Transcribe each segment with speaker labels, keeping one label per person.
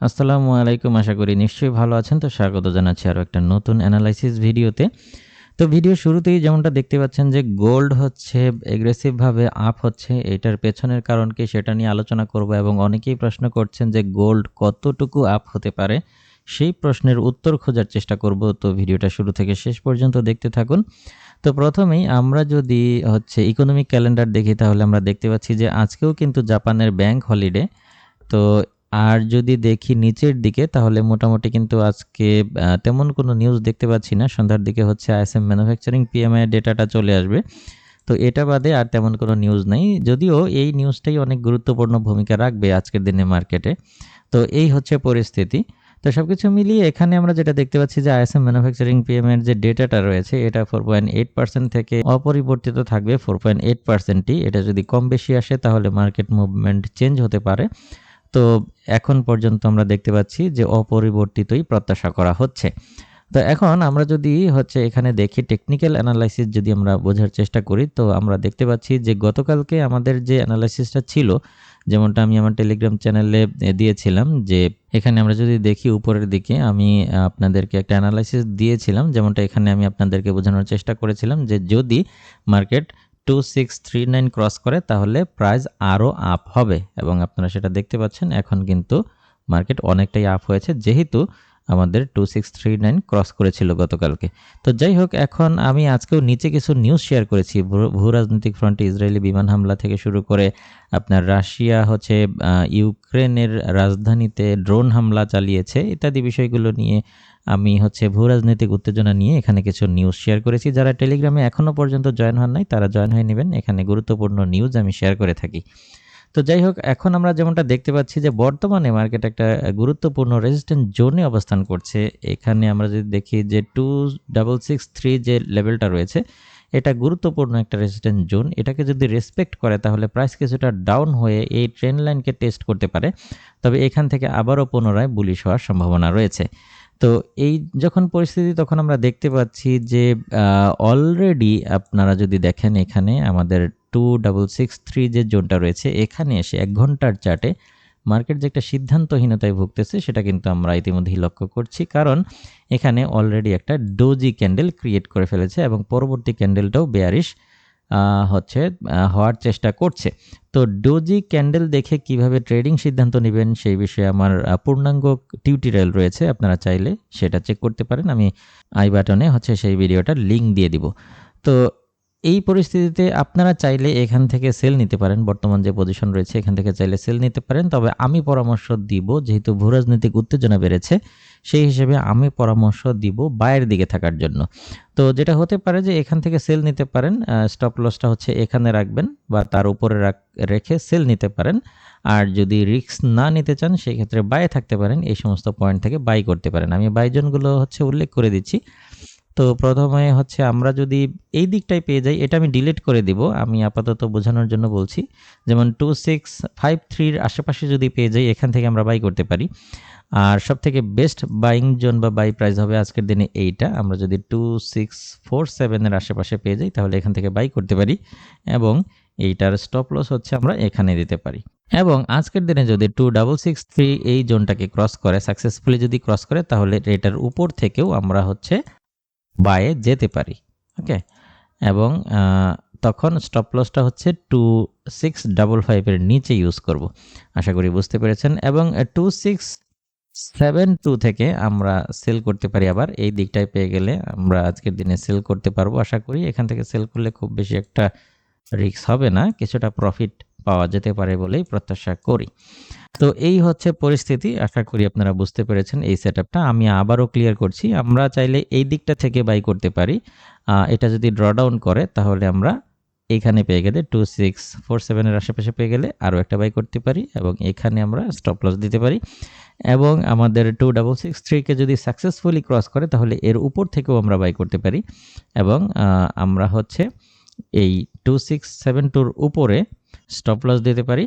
Speaker 1: আসসালামু আলাইকুম, আশা করি নিশ্চয়ই ভালো আছেন। তো স্বাগত জানাচ্ছি আরও একটা নতুন অ্যানালাইসিস ভিডিওতে তো ভিডিও শুরুতেই যেমনটা দেখতে পাচ্ছেন যে গোল্ড হচ্ছে এগ্রেসিভভাবে আপ হচ্ছে, এটার পেছনের কারণ কি সেটা নিয়ে আলোচনা করব এবং অনেকেই প্রশ্ন করছেন যে গোল্ড কতটুকু আপ হতে পারে? সেই প্রশ্নের উত্তর খোঁজার চেষ্টা করব। তো ভিডিওটা শুরু থেকে শেষ পর্যন্ত দেখতে থাকুন। তো প্রথমেই আমরা যদি হচ্ছে ইকোনমিক ক্যালেন্ডার দেখি, তাহলে আমরা দেখতে পাচ্ছি যে আজকেও কিন্তু জাপানের ব্যাংক হলিডে তো আর যদি দেখি নিচের দিকে, তাহলে মোটামুটি কিন্তু আজকে তেমন কোনো নিউজ দেখতে পাচ্ছি না। সন্ধ্যার দিকে হচ্ছে আইএসএম ম্যানুফ্যাকচারিং পিএমআই ডেটাটা চলে আসবে। তো এটা বাদে আর তেমন কোনো নিউজ নেই। যদিও এই নিউজটাই অনেক গুরুত্বপূর্ণ ভূমিকা রাখবে আজকের দিনে মার্কেটে তো এই হচ্ছে পরিস্থিতি। তো সব কিছু মিলিয়ে এখানে আমরা যেটা দেখতে পাচ্ছি যে আইএসএম ম্যানুফ্যাকচারিং পিএম এর যে ডেটাটা রয়েছে, এটা ফোর পয়েন্ট এইট পার্সেন্ট থেকে অপরিবর্তিত থাকবে ফোর পয়েন্ট এইট পার্সেন্টটি এটা যদি কম বেশি আসে, তাহলে মার্কেট মুভমেন্ট চেঞ্জ হতে পারে। তো এখন পর্যন্ত আমরা দেখতে পাচ্ছি যে অপরিবর্তিতই প্রত্যাশা করা হচ্ছে। তো এখন আমরা যদি হচ্ছে এখানে দেখি টেকনিক্যাল অ্যানালাইসিস যদি আমরা বোঝার চেষ্টা করি, তো আমরা দেখতে পাচ্ছি যে গতকালকে আমাদের যে অ্যানালাইসিসটা ছিল, যেমনটা আমি আমার টেলিগ্রাম চ্যানেলে দিয়েছিলাম যে এখানে আমরা যদি দেখি উপরের দিকে আমি আপনাদেরকে একটা অ্যানালাইসিস দিয়েছিলাম, যেমনটা এখানে আমি আপনাদেরকে বোঝানোর চেষ্টা করেছিলাম যে যদি market two six three nine cross করে তাহলে প্রাইস আরও আপ হবে। এবং আপনারা সেটা দেখতে পাচ্ছেন, এখন কিন্তু মার্কেট অনেকটাই আপ হয়েছে, যেহেতু আমাদের two six three nine cross করেছিল গতকালকে। তো যাই হোক, এখন আমি আজকেও নিচে কিছু নিউজ শেয়ার করেছি। ভূ রাজনৈতিক ফ্রন্টে ইসরায়েলি বিমান হামলা থেকে শুরু করে আপনার রাশিয়া হচ্ছে ইউক্রেনের রাজধানীতে ড্রোন হামলা চালিয়েছে ইত্যাদি বিষয়গুলো নিয়ে আমি হচ্ছে ভূ রাজনৈতিক উত্তেজনা নিয়ে এখানে কিছু নিউজ শেয়ার করেছি, যারা টেলিগ্রামে এখনও পর্যন্ত জয়েন হন নাই, তারা জয়েন হয়ে নেবেন। এখানে গুরুত্বপূর্ণ নিউজ আমি শেয়ার করে থাকি। তো যাই হোক, এখন আমরা যেমনটা দেখতে পাচ্ছি যে বর্তমানে মার্কেট একটা গুরুত্বপূর্ণ রেজিস্ট্যান্ট জোনে অবস্থান করছে। এখানে আমরা যদি দেখি যে টু ডাবল সিক্স থ্রি যে লেভেলটা রয়েছে, এটা গুরুত্বপূর্ণ একটা রেজিস্ট্যান্ট জোন এটাকে যদি রেসপেক্ট করে, তাহলে প্রাইস কিছুটা ডাউন হয়ে এই ট্রেন লাইনকে টেস্ট করতে পারে। তবে এখান থেকে আবারও পুনরায় বুলিশ হওয়ার সম্ভাবনা রয়েছে। তো এই যখন পরিস্থিতি, তখন আমরা দেখতে পাচ্ছি যে অলরেডি আপনারা যদি দেখেন এখানে আমাদের টু ডাবল সিক্স থ্রি যে জোনটা রয়েছে, এখানে এসে এক ঘণ্টার চার্টে মার্কেট যে একটা সিদ্ধান্তহীনতায় ভুগতেছে, সেটা কিন্তু আমরা ইতিমধ্যেই লক্ষ্য করছি। কারণ এখানে অলরেডি একটা ডোজি ক্যান্ডেল ক্রিয়েট করে ফেলেছে এবং পরবর্তী ক্যান্ডেলটাও বেয়ারিশ হচ্ছে হওয়ার চেষ্টা করছে। তো ডোজি ক্যান্ডেল দেখে কীভাবে ট্রেডিং সিদ্ধান্ত নেবেন সেই বিষয়ে আমার পূর্ণাঙ্গ টিউটোরিয়াল রয়েছে, আপনারা চাইলে সেটা চেক করতে পারেন। আমি আই বাটনে হচ্ছে সেই ভিডিওটার লিঙ্ক দিয়ে দিব। তো এই পরিস্থিতিতে আপনারা চাইলে এখান থেকে সেল নিতে পারেন। বর্তমান যে পজিশন রয়েছে, এখান থেকে চাইলে সেল নিতে পারেন। তবে আমি পরামর্শ দিব, যেহেতু ভূরাজনৈতিক উত্তেজনা বেড়েছে, সেই হিসেবে আমি পরামর্শ দিব বায়ের দিকে থাকার জন্য। তো যেটা হতে পারে যে এখান থেকে সেল নিতে পারেন স্টপ লসটা হচ্ছে এখানে রাখবেন বা তার উপরে রেখে সেল নিতে পারেন। আর যদি রিস্ক না নিতে চান সেই ক্ষেত্রে বায়ে থাকতে পারেন। এই সমস্ত পয়েন্ট থেকে বাই করতে পারেন। আমি বাইজনগুলো হচ্ছে উল্লেখ করে দিচ্ছি। তো প্রথমে হচ্ছে আমরা যদি এই দিকটায় পেয়ে যাই, এটা আমি ডিলিট করে দিব। আমি আপাতত বোঝানোর জন্য বলছি, যেমন টু সিক্স ফাইভ থ্রির আশেপাশে যদি পেয়ে যাই, এখান থেকে আমরা বাই করতে পারি। আর সব থেকে বেস্ট বাইং জোন বা বাই প্রাইস হবে আজকের দিনে এইটা। আমরা যদি টু সিক্স ফোর সেভেনের আশেপাশে পেয়ে যাই, তাহলে এখান থেকে বাই করতে পারি এবং এইটার স্টপ লস হচ্ছে আমরা এখানে দিতে পারি। এবং আজকের দিনে যদি টু ডাবল সিক্স থ্রি এই জোনটাকে ক্রস করে সাকসেসফুলি যদি ক্রস করে, তাহলে এটার উপর থেকেও আমরা হচ্ছে বায়ে যেতে পারি ওকে এবং তখন স্টপ লসটা হচ্ছে টু সিক্স ডাবল ফাইভের নিচে ইউজ করব, আশা করি বুঝতে পেরেছেন? এবং টু সিক্স সেভেন টু থেকে আমরা সেল করতে পারি আবার, এই দিকটায় পেয়ে গেলে আমরা আজকের দিনে সেল করতে পারব, আশা করি। এখান থেকে সেল করলে খুব বেশি একটা রিস্ক হবে না, কিছুটা প্রফিট পাওয়া যেতে পারে বলেই প্রত্যাশা করি। তো এই হচ্ছে পরিস্থিতি। আশা করি আপনারা বুঝতে পেরেছেন এই সেট আমি আবারও ক্লিয়ার করছি, আমরা চাইলে এই দিকটা থেকে বাই করতে পারি। এটা যদি ড্রডাউন করে, তাহলে আমরা এখানে পেয়ে গেলে টু সিক্স ফোর সেভেনের আশেপাশে পেয়ে গেলে আরও একটা বাই করতে পারি এবং এখানে আমরা স্টপ লস দিতে পারি। এবং আমাদের টু ডাবল সিক্স থ্রিকে যদি সাকসেসফুলি ক্রস করে, তাহলে এর উপর থেকেও আমরা বাই করতে পারি। এবং আমরা হচ্ছে এই টু সিক্স সেভেন টুর উপরে স্টপ লস দিতে পারি।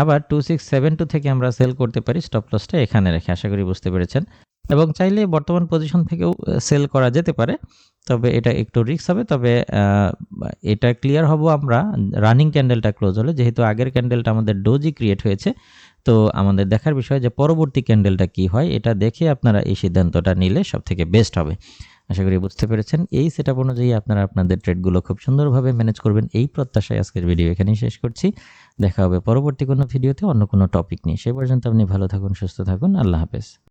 Speaker 1: আবার টু সিক্স সেভেন টু থেকে আমরা সেল করতে পারি স্টপ লসটা এখানে রেখে, আশা করি বুঝতে পেরেছেন। এবং চাইলে বর্তমান পজিশন থেকেও সেল করা যেতে পারে, তবে এটা একটু রিস্ক হবে। তবে এটা ক্লিয়ার হব আমরা রানিং ক্যান্ডেলটা ক্লোজ হলে, যেহেতু আগের ক্যান্ডেলটা আমাদের ডোজি ক্রিয়েট হয়েছে, তো আমাদের দেখার বিষয় যে পরবর্তী ক্যান্ডেলটা কি হয়, এটা দেখে আপনারা এই সিদ্ধান্তটা নিলে সব থেকে বেস্ট হবে। আশা করি বুঝতে পেরেছেন। এই সেট আপ অনুযায়ী আপনারা আপনাদের ট্রেডগুলো খুব সুন্দরভাবে ম্যানেজ করবেন। এই প্রত্যাশায় আজকের ভিডিও এখানেই শেষ করছি। দেখা হবে পরবর্তী কোনো ভিডিওতে অন্য কোনো টপিক নিয়ে। সে পর্যন্ত আপনি ভালো থাকুন, সুস্থ থাকুন। আল্লাহ হাফেজ।